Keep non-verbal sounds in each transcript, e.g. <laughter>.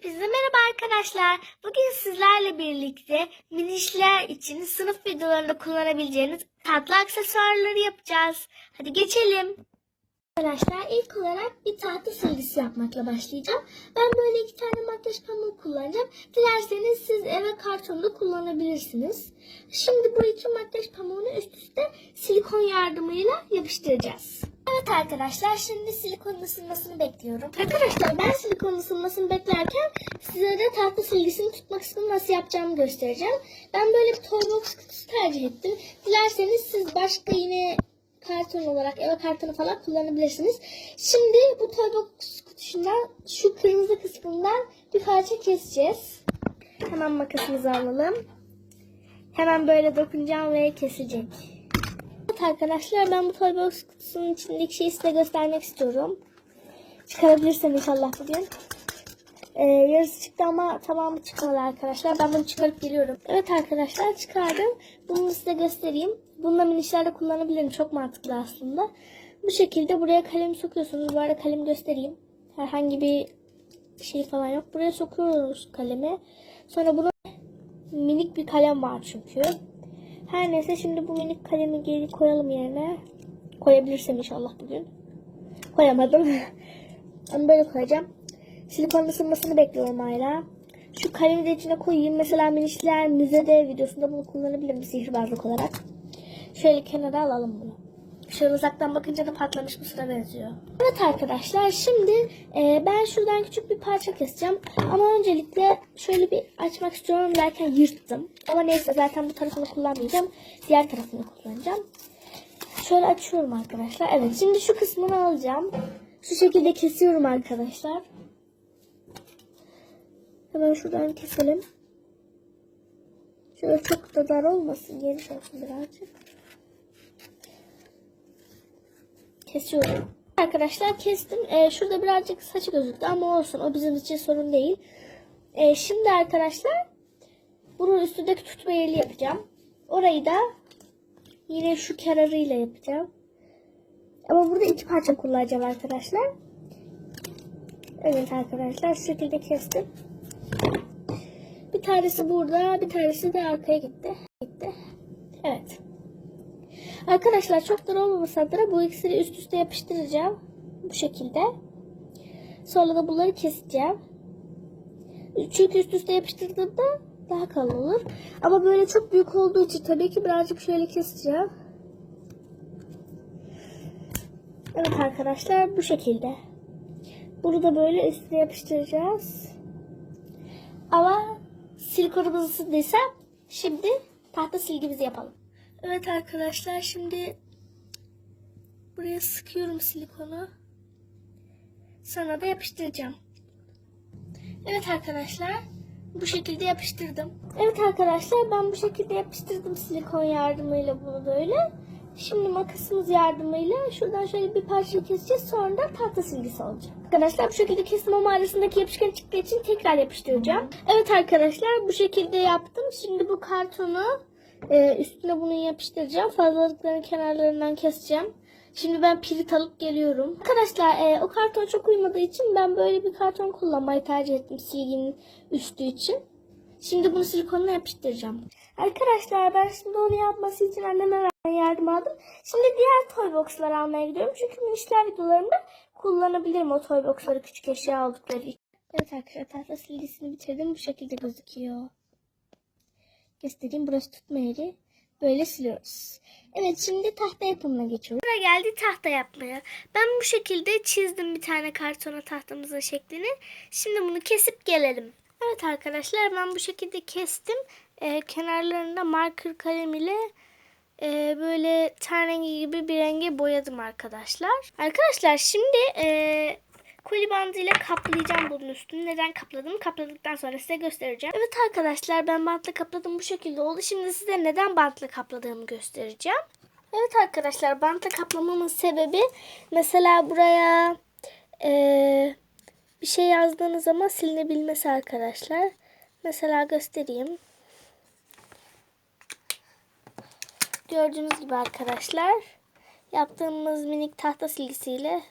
Hepinize merhaba arkadaşlar. Bugün sizlerle birlikte minişler için sınıf videolarında kullanabileceğiniz tatlı aksesuarları yapacağız. Hadi geçelim. Arkadaşlar ilk olarak bir tahta silgisi yapmakla başlayacağım. Ben böyle iki tane makyaj pamuğu kullanacağım. Dilerseniz siz eve kartonda kullanabilirsiniz. Şimdi bu iki makyaj pamuğunu üst üste silikon yardımıyla yapıştıracağız. Evet arkadaşlar şimdi silikonun ısınmasını bekliyorum. Arkadaşlar ben silikonun ısınmasını beklerken size de tahta silgisini tutma kısmını nasıl yapacağımı göstereceğim. Ben böyle bir toy box kutusu tercih ettim. Dilerseniz siz başka yine karton olarak eve kartonu falan kullanabilirsiniz. Şimdi bu toy box kutusundan şu kırmızı kısmından bir parça keseceğiz. Hemen makasımızı alalım. Hemen böyle dokunacağım ve kesecek. Arkadaşlar ben bu toy kutusunun içindeki şeyi size göstermek istiyorum. Çıkarabilirsem inşallah bugün. Ee, yarısı çıktı ama tamamı çıkmadı arkadaşlar. Ben bunu çıkarıp geliyorum. Evet arkadaşlar çıkardım. Bunu size göstereyim. Bununla minişlerde kullanabilirim. Çok mantıklı aslında. Bu şekilde buraya kalem sokuyorsunuz. Bu arada kalem göstereyim. Herhangi bir şey falan yok. Buraya sokuyoruz kalemi. Sonra bunu minik bir kalem var çünkü. Her neyse şimdi bu minik kalemi geri koyalım yerine. Koyabilirsem inşallah bugün. Koyamadım. <laughs> Ama böyle koyacağım. Silikon ısınmasını bekliyorum hala. Şu kalemi de içine koyayım. Mesela minişler müzede videosunda bunu kullanabilirim sihirbazlık olarak. Şöyle kenara alalım bunu. Şöyle uzaktan bakınca da patlamış mısıra benziyor. Evet arkadaşlar şimdi e, ben şuradan küçük bir parça keseceğim. Ama öncelikle şöyle bir açmak istiyorum derken yırttım. Ama neyse zaten bu tarafını kullanmayacağım. Diğer tarafını kullanacağım. Şöyle açıyorum arkadaşlar. Evet şimdi şu kısmını alacağım. Şu şekilde kesiyorum arkadaşlar. Hemen şuradan keselim. Şöyle çok da dar olmasın. Geniş olsun birazcık. Kesiyorum. Arkadaşlar kestim. Ee, şurada birazcık saçı gözüktü ama olsun. O bizim için sorun değil. Ee, şimdi arkadaşlar bunun üstündeki tutma yeri yapacağım. Orayı da yine şu kenarıyla yapacağım. Ama burada iki parça kullanacağım arkadaşlar. Evet arkadaşlar şu şekilde kestim. Bir tanesi burada, bir tanesi de arkaya gitti. Gitti. Evet. Arkadaşlar çok dar olmaması adına bu ikisini üst üste yapıştıracağım. Bu şekilde. Sonra da bunları keseceğim. Çünkü üst üste yapıştırdığımda daha kalın olur. Ama böyle çok büyük olduğu için tabii ki birazcık şöyle keseceğim. Evet arkadaşlar bu şekilde. Bunu da böyle üstüne yapıştıracağız. Ama silikonumuz ısındıysa şimdi tahta silgimizi yapalım. Evet arkadaşlar şimdi buraya sıkıyorum silikonu. Sonra da yapıştıracağım. Evet arkadaşlar bu şekilde yapıştırdım. Evet arkadaşlar ben bu şekilde yapıştırdım silikon yardımıyla bunu böyle. Şimdi makasımız yardımıyla şuradan şöyle bir parça keseceğiz. Sonra da tahta silgisi olacak. Arkadaşlar bu şekilde kesim ama arasındaki yapışkan çıktığı için tekrar yapıştıracağım. Evet arkadaşlar bu şekilde yaptım. Şimdi bu kartonu e, üstüne bunu yapıştıracağım. Fazlalıkların kenarlarından keseceğim. Şimdi ben pirit alıp geliyorum. Arkadaşlar e, o karton çok uymadığı için ben böyle bir karton kullanmayı tercih ettim silginin üstü için. Şimdi bunu silikonla yapıştıracağım. Arkadaşlar ben şimdi onu yapması için anneme yardım aldım. Şimdi diğer toy box'ları almaya gidiyorum. Çünkü minişler videolarımda kullanabilirim o toy box'ları küçük eşya aldıkları için. Evet arkadaşlar tahta silgisini bitirdim. Bu şekilde gözüküyor. Göstereyim. Burası tutma. Böyle siliyoruz. Evet şimdi tahta yapımına geçiyoruz. Sıra geldi tahta yapmaya. Ben bu şekilde çizdim bir tane kartona tahtamızın şeklini. Şimdi bunu kesip gelelim. Evet arkadaşlar ben bu şekilde kestim. Ee, kenarlarında marker kalem ile e, böyle ten rengi gibi bir renge boyadım arkadaşlar. Arkadaşlar şimdi e, koli bandıyla kaplayacağım bunun üstünü. Neden kapladım? Kapladıktan sonra size göstereceğim. Evet arkadaşlar ben bantla kapladım bu şekilde oldu. Şimdi size neden bantla kapladığımı göstereceğim. Evet arkadaşlar bantla kaplamamın sebebi mesela buraya e, bir şey yazdığınız zaman silinebilmesi arkadaşlar. Mesela göstereyim. Gördüğünüz gibi arkadaşlar yaptığımız minik tahta silgisiyle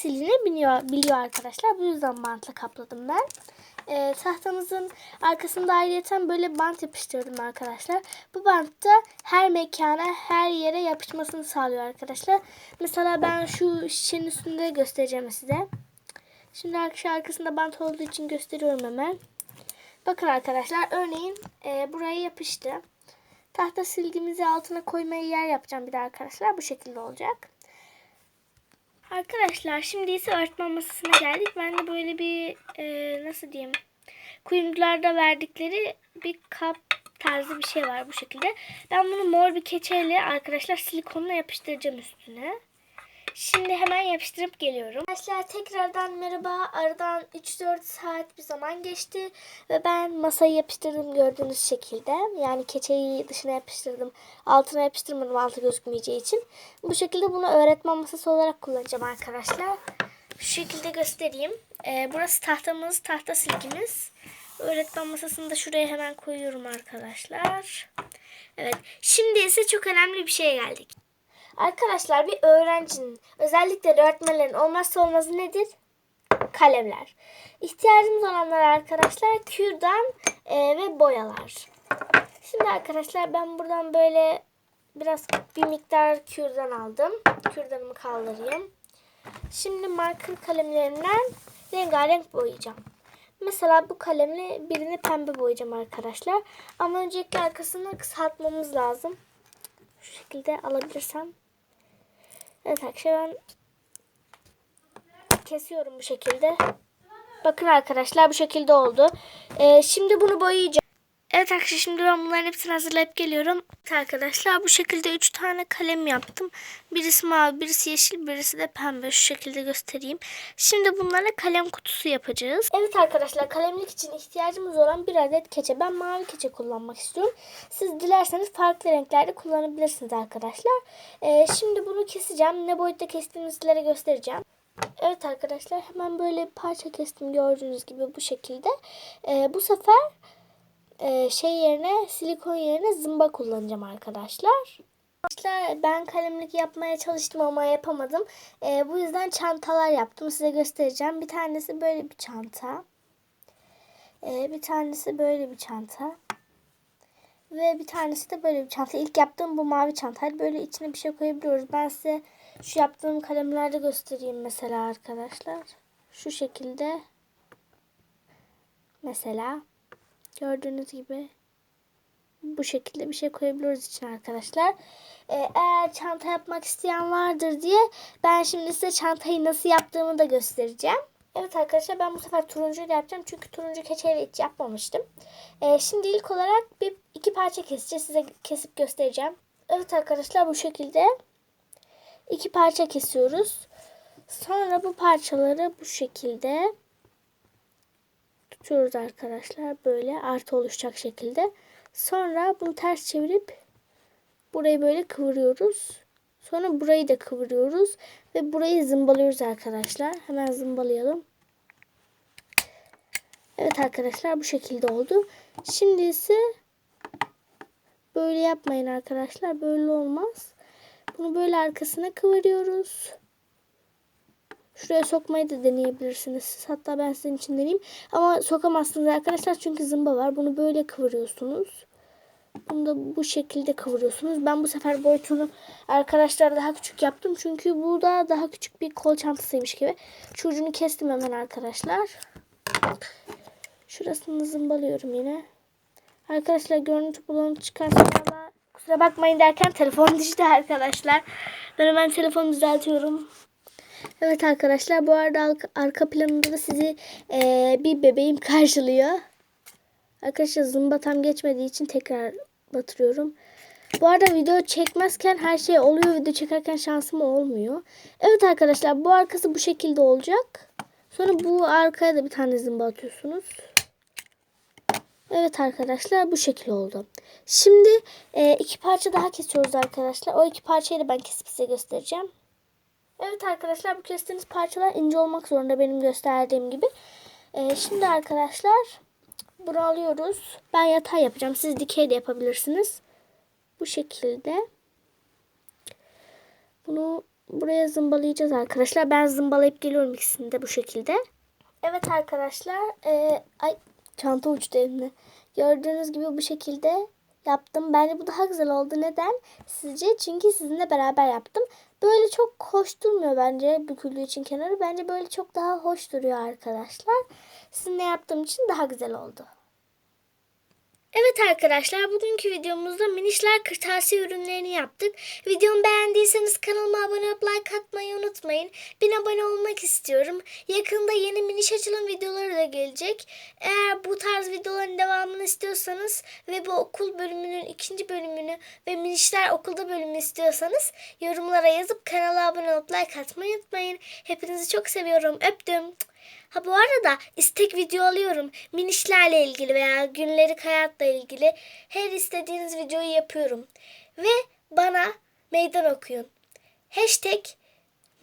silinebiliyor biliyor arkadaşlar. Bu yüzden bantla kapladım ben. Ee, tahtamızın arkasında ayrıyeten böyle bant yapıştırdım arkadaşlar. Bu bant da her mekana, her yere yapışmasını sağlıyor arkadaşlar. Mesela ben şu şişenin üstünde göstereceğim size. Şimdi arkasında bant olduğu için gösteriyorum hemen. Bakın arkadaşlar örneğin e, buraya yapıştı. Tahta sildiğimizi altına koymaya yer yapacağım bir de arkadaşlar. Bu şekilde olacak. Arkadaşlar şimdi ise öğretmen masasına geldik. Ben de böyle bir e, nasıl diyeyim kuyumcularda verdikleri bir kap tarzı bir şey var bu şekilde. Ben bunu mor bir keçeyle arkadaşlar silikonla yapıştıracağım üstüne. Şimdi hemen yapıştırıp geliyorum. Arkadaşlar tekrardan merhaba. Aradan 3-4 saat bir zaman geçti. Ve ben masayı yapıştırdım gördüğünüz şekilde. Yani keçeyi dışına yapıştırdım. Altına yapıştırmadım altı gözükmeyeceği için. Bu şekilde bunu öğretmen masası olarak kullanacağım arkadaşlar. Şu şekilde göstereyim. Ee, burası tahtamız, tahta silgimiz. Öğretmen masasını da şuraya hemen koyuyorum arkadaşlar. Evet. Şimdi ise çok önemli bir şeye geldik. Arkadaşlar bir öğrencinin özellikle öğretmenlerin olmazsa olmazı nedir? Kalemler. İhtiyacımız olanlar arkadaşlar kürdan e, ve boyalar. Şimdi arkadaşlar ben buradan böyle biraz bir miktar kürdan aldım. Kürdanımı kaldırayım. Şimdi marker kalemlerimden rengarenk boyayacağım. Mesela bu kalemle birini pembe boyayacağım arkadaşlar. Ama öncelikle arkasını kısaltmamız lazım. Şu şekilde alabilirsem. Evet arkadaşlar ben kesiyorum bu şekilde. Bakın arkadaşlar bu şekilde oldu. Ee, şimdi bunu boyayacağım. Evet arkadaşlar şimdi ben bunların hepsini hazırlayıp geliyorum. Arkadaşlar bu şekilde 3 tane kalem yaptım. Birisi mavi, birisi yeşil, birisi de pembe. Şu şekilde göstereyim. Şimdi bunlara kalem kutusu yapacağız. Evet arkadaşlar kalemlik için ihtiyacımız olan bir adet keçe. Ben mavi keçe kullanmak istiyorum. Siz dilerseniz farklı renklerde kullanabilirsiniz arkadaşlar. Ee, şimdi bunu keseceğim. Ne boyutta kestiğimi sizlere göstereceğim. Evet arkadaşlar hemen böyle parça kestim gördüğünüz gibi bu şekilde. Ee, bu sefer e, şey yerine silikon yerine zımba kullanacağım arkadaşlar. Arkadaşlar ben kalemlik yapmaya çalıştım ama yapamadım. E, bu yüzden çantalar yaptım. Size göstereceğim. Bir tanesi böyle bir çanta. E, bir tanesi böyle bir çanta. Ve bir tanesi de böyle bir çanta. İlk yaptığım bu mavi çantaydı. Böyle içine bir şey koyabiliyoruz. Ben size şu yaptığım kalemlerde göstereyim mesela arkadaşlar. Şu şekilde. Mesela. Gördüğünüz gibi bu şekilde bir şey koyabiliyoruz için arkadaşlar. Ee, eğer çanta yapmak isteyen vardır diye ben şimdi size çantayı nasıl yaptığımı da göstereceğim. Evet arkadaşlar ben bu sefer turuncu yapacağım. Çünkü turuncu keçeyle hiç yapmamıştım. Ee, şimdi ilk olarak bir iki parça keseceğiz. Size kesip göstereceğim. Evet arkadaşlar bu şekilde iki parça kesiyoruz. Sonra bu parçaları bu şekilde tutuyoruz arkadaşlar. Böyle artı oluşacak şekilde. Sonra bunu ters çevirip burayı böyle kıvırıyoruz. Sonra burayı da kıvırıyoruz. Ve burayı zımbalıyoruz arkadaşlar. Hemen zımbalayalım. Evet arkadaşlar bu şekilde oldu. Şimdi ise böyle yapmayın arkadaşlar. Böyle olmaz. Bunu böyle arkasına kıvırıyoruz. Şuraya sokmayı da deneyebilirsiniz. Hatta ben sizin için deneyeyim. Ama sokamazsınız arkadaşlar çünkü zımba var. Bunu böyle kıvırıyorsunuz. Bunu da bu şekilde kıvırıyorsunuz. Ben bu sefer boyutunu arkadaşlar daha küçük yaptım. Çünkü bu da daha küçük bir kol çantasıymış gibi. Şu ucunu kestim hemen arkadaşlar. Şurasını zımbalıyorum yine. Arkadaşlar görüntü bulanık çıkarsa kusura bakmayın derken telefon <laughs> düştü arkadaşlar. Ben hemen telefonu düzeltiyorum. Evet arkadaşlar bu arada arka planında da sizi e, bir bebeğim <laughs> karşılıyor. Arkadaşlar zımba tam geçmediği için tekrar batırıyorum. Bu arada video çekmezken her şey oluyor. Video çekerken şansım olmuyor. Evet arkadaşlar bu arkası bu şekilde olacak. Sonra bu arkaya da bir tane zımba atıyorsunuz. Evet arkadaşlar bu şekil oldu. Şimdi e, iki parça daha kesiyoruz arkadaşlar. O iki parçayı da ben kesip size göstereceğim. Evet arkadaşlar bu kestiğiniz parçalar ince olmak zorunda benim gösterdiğim gibi. Ee, şimdi arkadaşlar bunu alıyoruz. Ben yatay yapacağım. Siz dikey de yapabilirsiniz. Bu şekilde. Bunu buraya zımbalayacağız arkadaşlar. Ben zımbalayıp geliyorum ikisini de bu şekilde. Evet arkadaşlar. e, ay çanta uçtu elimde. Gördüğünüz gibi bu şekilde yaptım. Bence bu daha güzel oldu. Neden? Sizce? Çünkü sizinle beraber yaptım. Böyle çok hoş durmuyor bence büküldüğü için kenarı. Bence böyle çok daha hoş duruyor arkadaşlar. Sizinle yaptığım için daha güzel oldu. Evet arkadaşlar bugünkü videomuzda minişler kırtasiye ürünlerini yaptık. Videomu beğendiyseniz kanalıma abone olup like atmayı unutmayın. Bin abone olmak istiyorum. Yakında yeni miniş açılım videoları da gelecek. Eğer bu tarz videoların devamını istiyorsanız ve bu okul bölümünün ikinci bölümünü ve minişler okulda bölümünü istiyorsanız yorumlara yazıp kanala abone olup like atmayı unutmayın. Hepinizi çok seviyorum. Öptüm. Ha bu arada istek video alıyorum. Minişlerle ilgili veya günlük hayatla ilgili her istediğiniz videoyu yapıyorum. Ve bana meydan okuyun. Hashtag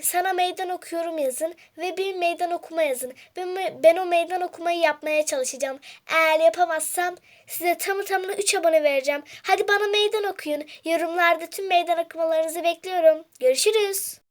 sana meydan okuyorum yazın ve bir meydan okuma yazın. Ben, ben o meydan okumayı yapmaya çalışacağım. Eğer yapamazsam size tamı tamına 3 abone vereceğim. Hadi bana meydan okuyun. Yorumlarda tüm meydan okumalarınızı bekliyorum. Görüşürüz.